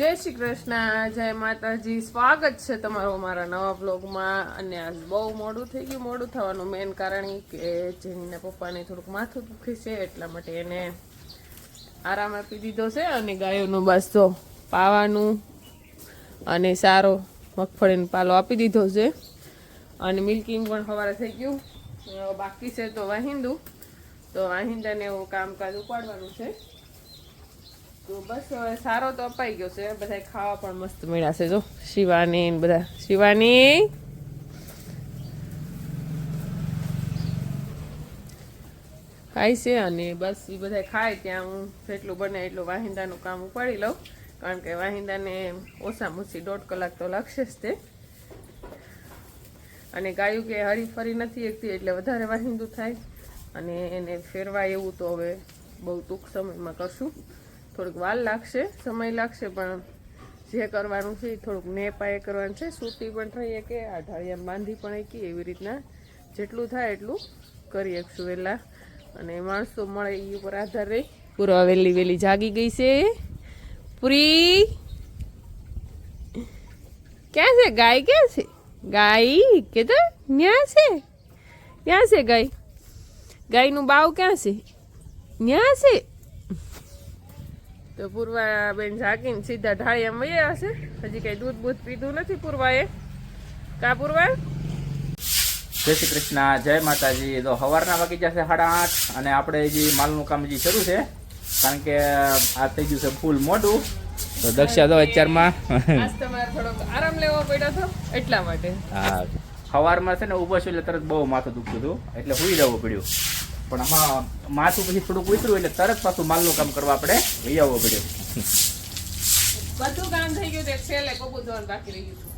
જય શ્રી કૃષ્ણ, જય માતાજી. સ્વાગત છે તમારો મારા નવા બ્લોગમાં અને આજ બહુ મોડું થઈ ગયું. મોડું થવાનું મેન કારણ એ કે જેનીના પપ્પાને થોડુંક માથું દુખે છે, એટલા માટે એને આરામ આપી દીધો છે અને ગાયોનું બસ તો પાવાનું અને સારો મગફળીનો પાલો આપી દીધો છે. અને મિલ્કિંગ પણ સવારે થઈ ગયું. બાકી છે તો વાહિંદુ. તો વાહિંદાને એવું કામકાજ ઉપાડવાનું છે. બસ હવે સારો તો અપાઈ ગયો છે. બધા ખાવા પણ મસ્ત મળ્યા છે. જો, શિવાની બધા. શિવાની? ખાય છે અને બસ એ બધા ખાય ત્યાં હું જેટલું બને એટલું વાહિંદાનું કામ ઉપાડી લઉં. કારણ કે વાહિંદાને ઓછામાં ઓછી દોઢ કલાક તો લાગશે જ તે. અને ગાયું કે હરી ફરી નથી એકતી એટલે વધારે વાહિંદુ થાય. અને એને ફેરવા એવું તો હવે બહુ ટૂંક સમયમાં કરશું. થોડીક વાર લાગશે, સમય લાગશે, પણ જે કરવાનું છે એ થોડુંક ને પાયે કરવાનું છે. સૂતી પણ થઈ કે, આ બાંધી પણ એકી એવી રીતના જેટલું થાય એટલું કરી શકશું વહેલા અને માણસો મળે એ ઉપર આધાર. રહી પૂરા વહેલી વહેલી જાગી ગઈ છે. પૂરી. ક્યાં છે ગાય? ક્યાં છે? ગાય? કે તો ન્યા છે? ક્યાં છે ગાય? ગાયનું બાવ ક્યાં છે? ન્યા છે? તો પૂર્વાબેન જાગીને સીધા ઢાળિયા વયા હશે. હજી કઈ દૂધ બૂધ પીધું નથી પૂર્વાએ. કા પૂર્વા? જય શ્રી કૃષ્ણ જય માતાજી. તો સવારના વાગી જશે સાડા આઠ અને આપણે હજી માલનું કામ હજી શરૂ છે. કારણ કે આ થઈ ગયું છે ફૂલ મોટું તો દક્ષા તો અત્યારમાં તમારે થોડોક આરામ લેવો પડ્યો હતો એટલા માટે. હા. સવારમાં છે ને ઊભો છું એટલે તરત બહુ માથું દુખતું હતું એટલે સુઈ જવું પડ્યું. પણ આમાં માથું પછી થોડુંક ઉતર્યું એટલે તરત પાછું માલનું કામ કરવા આપણે લઈ આવવું પડ્યું બધું કામ થઈ ગયું તે છેલ્લે કોકું ધોન બાકી રહી ગયું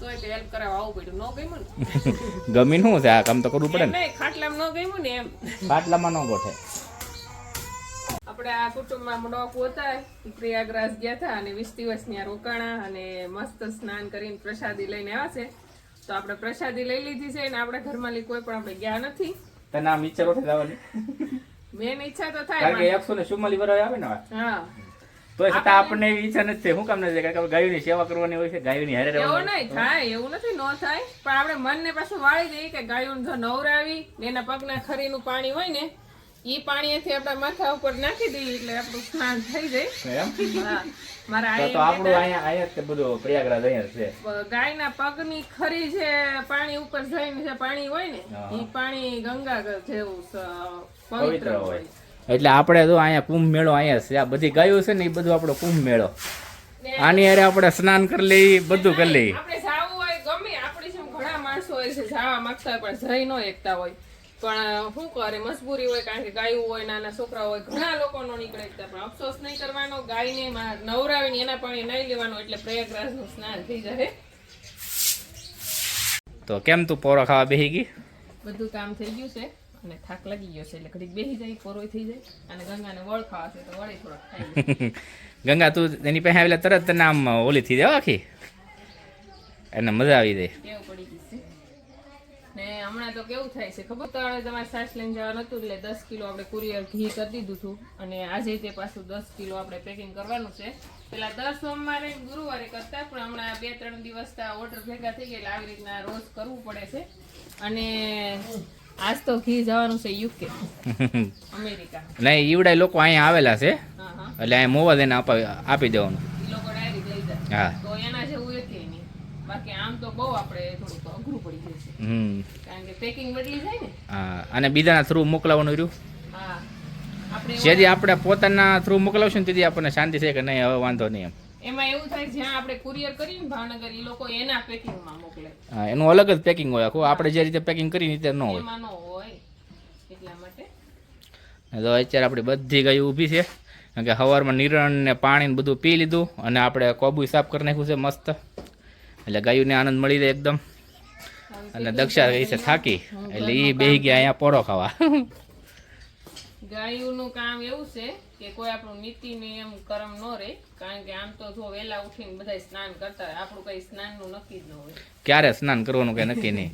તો હેલ્પ કરાવવા આવવું પડ્યું. ન ગમ્યું ને? શું છે? આ કામ તો કરવું પડે એમ ને ખાટલામાં ન એમ. ન ગોઠે. આપણે આ કુટુંબમાં મોડોકુ હતા પ્રયાગરાજ ગયા હતા અને વીસ દિવસ ત્યાં રોકાણા અને મસ્ત સ્નાન કરીને પ્રસાદી લઈને આવ્યા છે. તો આપણે પ્રસાદી લઈ લીધી છે અને આપણે ઘરમાં કોઈ પણ આપણે ગયા નથી. તને આમ ઈચ્છા કોઠે જવાની મેન ઈચ્છા તો થાય કારણ કે એકસો ને ચુમ્માલી ભરાવે આવે ને હા. તો છતાં આપણને એવી ઈચ્છા નથી. શું કામ નથી? કારણ કે ગાયોની સેવા કરવાની હોય છે ગાયોની હારે એવું નહીં થાય એવું નથી ન થાય. પણ આપણે મનને પાછું વાળી દઈએ કે ગાયો જો નવરાવી ને એના પગના ખરીનું પાણી હોય ને ઈ પાણીથી આપણા માથા ઉપર નાખી દઈએ એટલે આપણું સ્નાન થઈ જાય. એમ? મારા તો તો આપણું અહીંયા અહીંયા તે બધું પ્રયાગરાજ અહીંયા છે. ગાયના પગની ખરી જે પાણી ઉપર જઈને જે પાણી હોય ને એ ઈ પાણી ગંગા જેવું પવિત્ર પવિત્ર હોય. હોય. એટલે આપણે તો અહીંયા કુંભ મેળો અહીંયા છે. આ બધી ગાયો છે ને એ બધું આપણો કુંભ મેળો આની અરે આપણે સ્નાન કરી લઈએ બધું કરી લઈએ. આપણે જવું હોય ગમે આપણી જેમ ઘણા માણસો હોય છે જવા માંગતા હોય પણ જઈ ન એકતા હોય. પણ શું કરે મજબૂરી હોય કારણ કે ગાયું હોય નાના છોકરા હોય ઘણા લોકો નો નીકળે છે. પણ અફસોસ નહીં કરવાનો ગાયને માં નવરાવીને એના પાણી નહીં લેવાનું એટલે પ્રયાગરાજનું સ્નાન થઈ જાય. તો કેમ તું પોરો ખાવા બેસી ગઈ? બધું કામ થઈ ગયું છે અને થાક લાગી ગયો છે એટલે ઘડીક બેસી જાય પોરોય થઈ જાય અને ગંગાને વળ ખાવા છે તો વળે થોડોક ગંગા તું એની પાસે આવેલા તરત તને આમ ઓલી થઈ જાય આખી? એને મજા આવી જાય. પડી ગઈ છે? ને હમણાં તો કેવું થાય છે ખબર? તો હવે તમારે સાસ લઈને જવાનું હતું એટલે દસ કિલો આપણે કુરિયર ઘી કરી દીધું હતું અને આજે તે પાછું દસ કિલો આપણે પેકિંગ કરવાનું છે. પેલા દર સોમવારે ગુરુવારે કરતા પણ હમણાં બે ત્રણ દિવસ ઓર્ડર ભેગા થઈ ગયા એટલે આવી રીતના રોજ કરવું પડે છે. અને આજ તો ઘી જવાનું છે યુકે અમેરિકા. નહીં ઈવડા લોકો અહીંયા આવેલા છે. હા હા. એટલે અહીંયા મોવા દઈને આપી દેવાનું. લોકો ડાયરેક્ટ લઈ જાય. તો એના જેવું એકે નહીં. બાકી આમ તો બહુ આપણે થોડુંક અઘરું પડી જાય છે. પેકિંગ બદલી જાય ને? હા અને બીજાના થ્રુ મોકલાવાનું રહ્યું? હા. આપણે જેથી આપણે પોતાના થ્રુ મોકલાવશું ને તેથી આપણને શાંતિ છે કે નહીં હવે વાંધો નહીં એમ. એમાં એવું થાય જ્યાં આપણે કુરિયર કરીએ ને ભાવનગર એ લોકો એના પેકિંગમાં મોકલે. હા એનું અલગ જ પેકિંગ હોય. આખું આપણે જે રીતે પેકિંગ કરી રીતે ન હોય. એમાં ન હોય એટલા માટે. તો અત્યારે આપણી બધી ગાયો ઊભી છે. કારણ કે સવારમાં નિરણ ને પાણી ને બધું પી લીધું અને આપણે કોબુ સાફ કરી નાખ્યું છે મસ્ત. એટલે ગાયોને આનંદ મળી જાય એકદમ. અને દક્ષા ગઈ છે થાકી. એટલે એ બે ગયા અહીંયા પોળો ખાવા. ગાયુંનું કામ એવું છે કે કોઈ આપણું નીતિ નિયમ કરમ ન રહે કારણ કે આમ તો જો વહેલા ઉઠીને બધા સ્નાન કરતા હોય આપણું કઈ સ્નાનનું નક્કી જ ન હોય. ક્યારે સ્નાન કરવાનું કઈ નક્કી નહીં?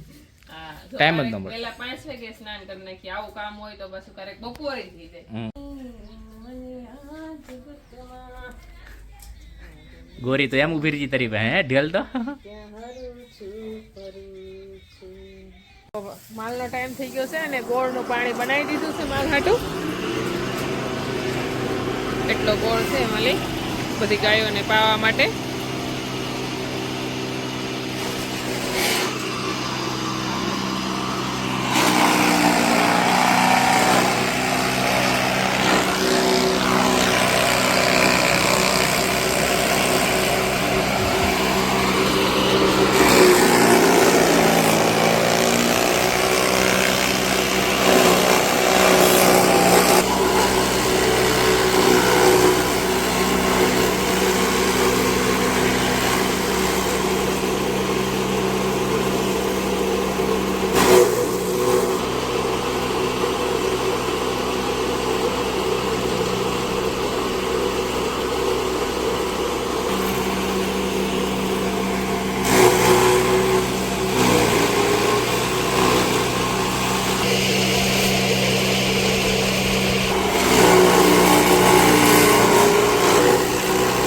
ટાઈમ જ ન મળે. વહેલા પાંચ વાગે સ્નાન કરી નાખી આવું કામ હોય તો બસ ક્યારેક બપોરે થઈ જાય. ગોરી તો એમ ઊભી રહી તારી ભાઈ હે ઢેલ તો? ત્યાં હરું છું ફરું. છું. માલનો ટાઈમ થઈ ગયો છે અને ગોળનું પાણી બનાવી દીધું છે માલ હાટું એટલો ગોળ છે એમાં લઈ બધી ગાયોને પાવા માટે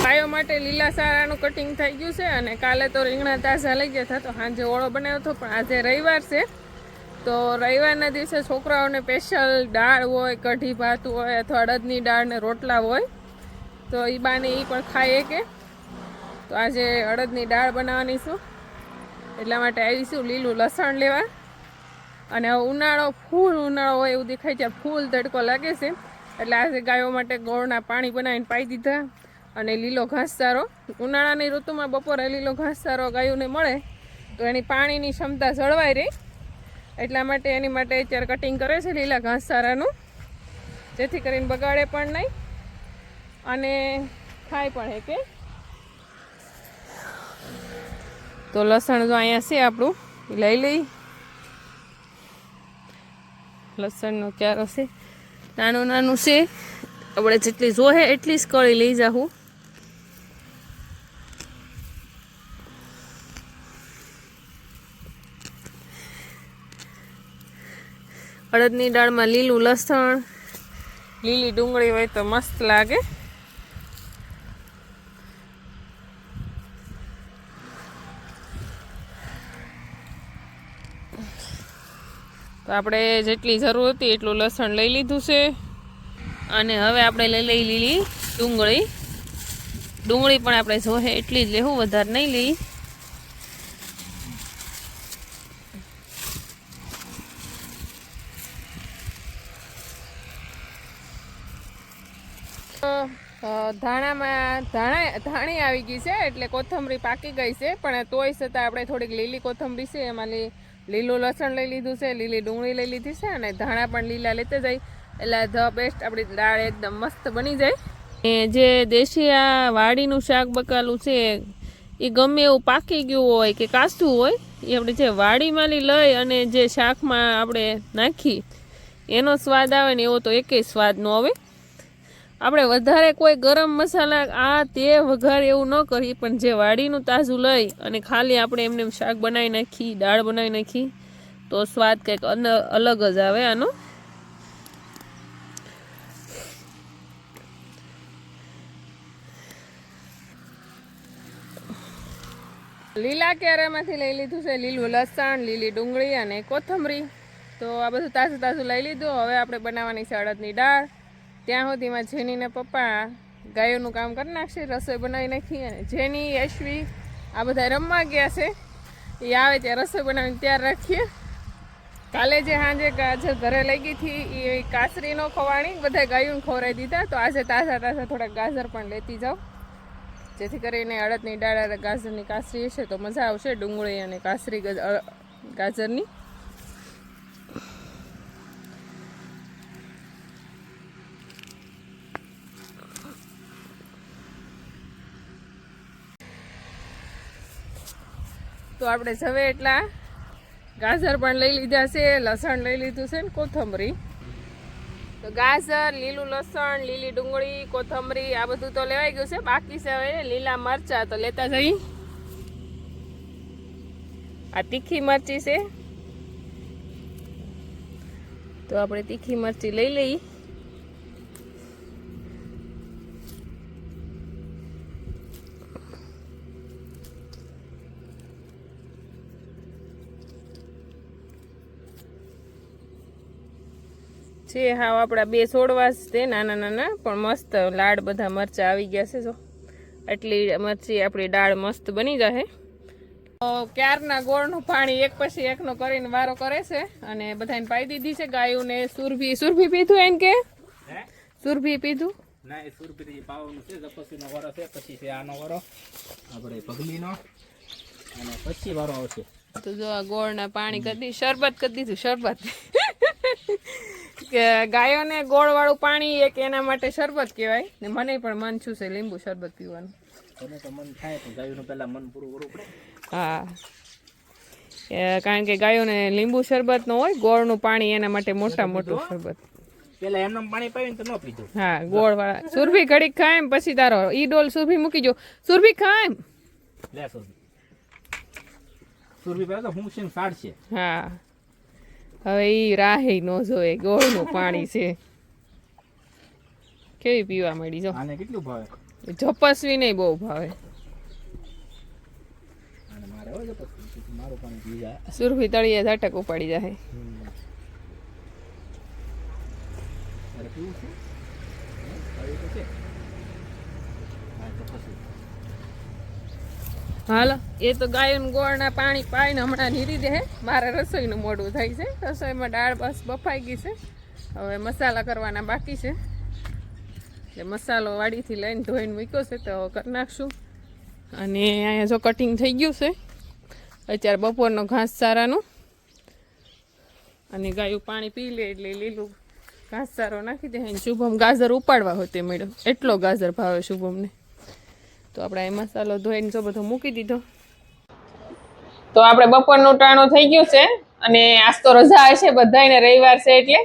ગાયો માટે લીલા થઈ ગયું છે અને કાલે તો રીંગણા તાજા લઈ ગયા હતા, તો સાંજે ઓળો બનાવ્યો હતો, પણ આજે રવિવાર છે. તો રવિવારના દિવસે છોકરાઓને સ્પેશિયલ દાળ હોય, કઢી ભાત હોય, અથવા અડદની દાળ ને રોટલા હોય, તો એ બાને એ પણ ખાઈએ કે તો આજે અડદની દાળ બનાવવાની છું. એટલા માટે આવીશું લીલું લસણ લેવા. અને ઉનાળો, ફૂલ ઉનાળો હોય એવું દેખાય છે, ફૂલ તડકો લાગે છે. એટલે આજે ગાયો માટે ગોળના પાણી બનાવીને પાઈ દીધા. અને લીલો ઘાસચારો. ઉનાળાની ઋતુમાં બપોરે લીલો ઘાસચારો ગાયોને મળે, તો એની પાણીની ક્ષમતા જળવાઈ રહી. એટલા માટે એની માટે અત્યારે કટિંગ કરે છે લીલા ઘાસચારાનું. જેથી કરીને બગાડે પણ નહીં અને ખાય પણ હે. કે તો લસણ જો અહીંયા છે આપણું, લઈ લઈ. લસણનો ક્યારો છે, નાનું નાનું છે. આપણે જેટલી જોહે એટલી જ કળી લઈ જાઉં અડદની દાળમાં લીલું લસણ. લીલી ડુંગળી હોય તો મસ્ત લાગે. તો આપણે જેટલી જરૂર હતી એટલું લસણ લઈ લીધું છે. અને હવે આપણે લઈ લઈ લીલી ડુંગળી. ડુંગળી પણ આપણે જોહે એટલી જ લેવું વધારે નહીં લઈ. ધાણામાં ધાણા ધાણી આવી ગઈ છે, એટલે કોથમરી પાકી ગઈ છે, પણ તોય છતાં આપણે થોડીક લીલી કોથમરી છે, એમાં લીલું લસણ લઈ લીધું છે, લીલી ડુંગળી લઈ લીધી છે, અને ધાણા પણ લીલા લેતા જાય. એટલે ધ બેસ્ટ આપણી દાળ એકદમ મસ્ત બની જાય. એ જે દેશી આ વાડીનું શાક બકાલું છે એ ગમે એવું પાકી ગયું હોય કે કાચું હોય એ આપણે જે વાડીમાંથી લઈ અને જે શાકમાં આપણે નાખી, એનો સ્વાદ આવે ને એવો તો એકેય સ્વાદ ન આવે. આપણે વધારે કોઈ ગરમ મસાલા આ તે વઘાર એવું ન કરી પણ જે વાડીનું તાજું લઈ અને ખાલી આપણે એમને શાક બનાવી નાખી, દાળ બનાવી નાખી, તો સ્વાદ કંઈક અલગ જ આવે આનો. લીલા કેરામાંથી લઈ લીધું છે, લીલું લસણ, લીલી ડુંગળી અને કોથમરી. તો આ બધું તાજું તાજું લઈ લીધું. હવે આપણે બનાવવાની છે અડદની દાળ. ત્યાં સુધીમાં જેનીને પપ્પા ગાયોનું કામ કરી નાખશે, રસોઈ બનાવી નાખી અને જેની, યશવી આ બધા રમવા ગયા છે, એ આવે ત્યાં રસોઈ બનાવીને ત્યાં રાખીએ. કાલે જે સાંજે ગાજર ઘરે લઈ ગઈ હતી, એ કાસરીનો ખવાણી, બધા ગાયોને ખવરાઈ દીધા. તો આજે તાજા તાજા થોડાક ગાજર પણ લેતી જાઉં જેથી કરીને અડદની દાળ ગાજરની કાસરી હશે તો મજા આવશે ડુંગળી અને કાસરી ગાજરની. તો આપણે જવે એટલા. ગાજર પણ લઈ લીધા છે, લસણ લઈ લીધું છે ને કોથમરી. તો ગાજર, લીલું લસણ, લીલી ડુંગળી, કોથમરી, આ બધું તો લેવાઈ ગયું છે. બાકી છે હવે લીલા મરચા. તો લેતા જઈ. આ તીખી મરચી છે. તો આપણે તીખી મરચી લઈ લઈ. છે. હાવ આપણા બે છોડવા જ તે નાના નાના પણ મસ્ત લાડ બધા મરચાં આવી ગયા છે જો. આટલી મરચી આપણી દાળ મસ્ત બની જશે ક્યારના ગોળનું પાણી એક પછી એકનો કરીને વારો કરે છે અને બધાને પાઈ દીધી છે. ગાયોને સુરભી સુરભી પીધું એમ કે? સુરભી પીધું? ના એ સુરભી પાવાનું છે જપસીનો વારો છે પછી છે આનો વારો. આપણે ભગલીનો. અને પછી વારો આવશે. તો જો આ ગોળના પાણી કરી દીધું શરબત કરી દીધું શરબત. ગાયોને ગોળવાળું પાણી એક એના માટે શરબત કહેવાય. ને મને પણ મન છું છે લીંબુ શરબત પીવાનું. તને તો મન થાય તો ગાયનું પહેલા મન પૂરું કરવું પડે. હા. કારણ કે ગાયોને લીંબુ શરબત ન હોય ગોળનું પાણી એના માટે મોટા મોટું શરબત. પેલા એમને પાણી પાવીને તો ન પીધું. હા ગોળ વાળા સુરભી ઘડીક ખાય એમ પછી તારો ઈ ડોલ સુરભી મૂકી જો સુરભી ખાય એમ. લે સુરભી. સુરભી પહેલા તો હું છે સાડ છે. હા. હવે એ રાહે ન જોવે ગોળનું પાણી છે. કેવી પીવા મળી જો. આને કેટલું ભાવે? જપસવી નહીં બહુ ભાવે. સુરભી તળિયે ઝાટક ઉપાડી જાય પીવું છે હે? ખાવું તો છે હા તો પછી હાલો, એ તો ગાયનું ગોળના પાણી પાઈને હમણાં નીરી દે મારે રસોઈનું મોડું થાય છે. રસોઈમાં દાળ બસ બફાઈ ગઈ છે. હવે મસાલા કરવાના બાકી છે. એટલે મસાલો વાડીથી લઈને ધોઈને મૂક્યો છે, તો કરી નાખશું. અને અહીંયા જો કટિંગ થઈ ગયું છે. અત્યારે બપોરનો ઘાસ ચારાનું. અને ગાયું પાણી પી લે એટલે લીલું ઘાસ ચારો નાખી દે. શુભમ ગાજર ઉપાડવા હોય તે મેળ્યો. એટલો ગાજર ભાવે શુભમને. તો આપણે એ મસાલો ધોઈને જો બધો મૂકી દીધો. તો આપણે બપોરનું ટાણું થઈ ગયું છે અને આજ તો રજા હશે બધાને રવિવાર છે એટલે.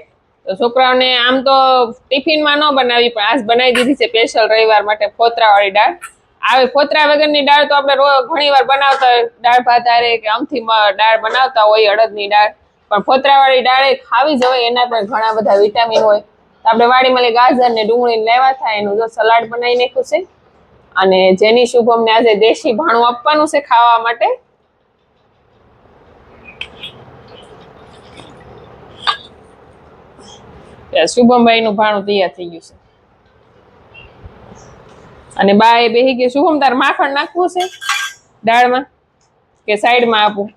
તો છોકરાઓને આમ તો ટિફિનમાં ન બનાવી, પણ આજ બનાવી દીધી છે સ્પેશિયલ રવિવાર માટે ફોતરાવાળી દાળ. આવે ફોતરા વગરની દાળ તો આપણે ઘણી વાર બનાવતા દાળ ભાત હારે કે આમથી દાળ બનાવતા હોય અડદની દાળ. પણ ફોતરાવાળી દાળ ખાવી જ હોય, એના પણ ઘણા બધા વિટામિન હોય. તો આપણે વાડીમાં ગાજર ને ડુંગળી લેવા થાય, એનું જો સલાડ બનાવી નાખ્યું છે. અને જેની શુભમને આજે દેશી ભાણું આપવાનું છે ખાવા માટે. શુભમભાઈ નું ભાણું તૈયાર થઈ ગયું છે. અને બા એ બેહી ગયું શુભમ, તાર માખણ નાખવું છે? દાળમાં કે સાઈડમાં આપું?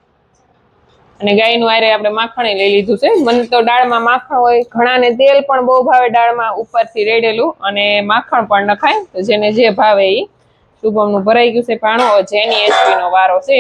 અને ગાયનું આરે આપણે માખણે લઈ લીધું છે. મને તો દાળમાં માખણ હોય, ઘણાને તેલ પણ બહુ ભાવે દાળમાં ઉપરથી રેડેલું અને માખણ પણ નખાય. તો જેને જે ભાવે એ શુભમનું ભરાઈ ગયું છે પાણું જેની એચપી નો વારો છે.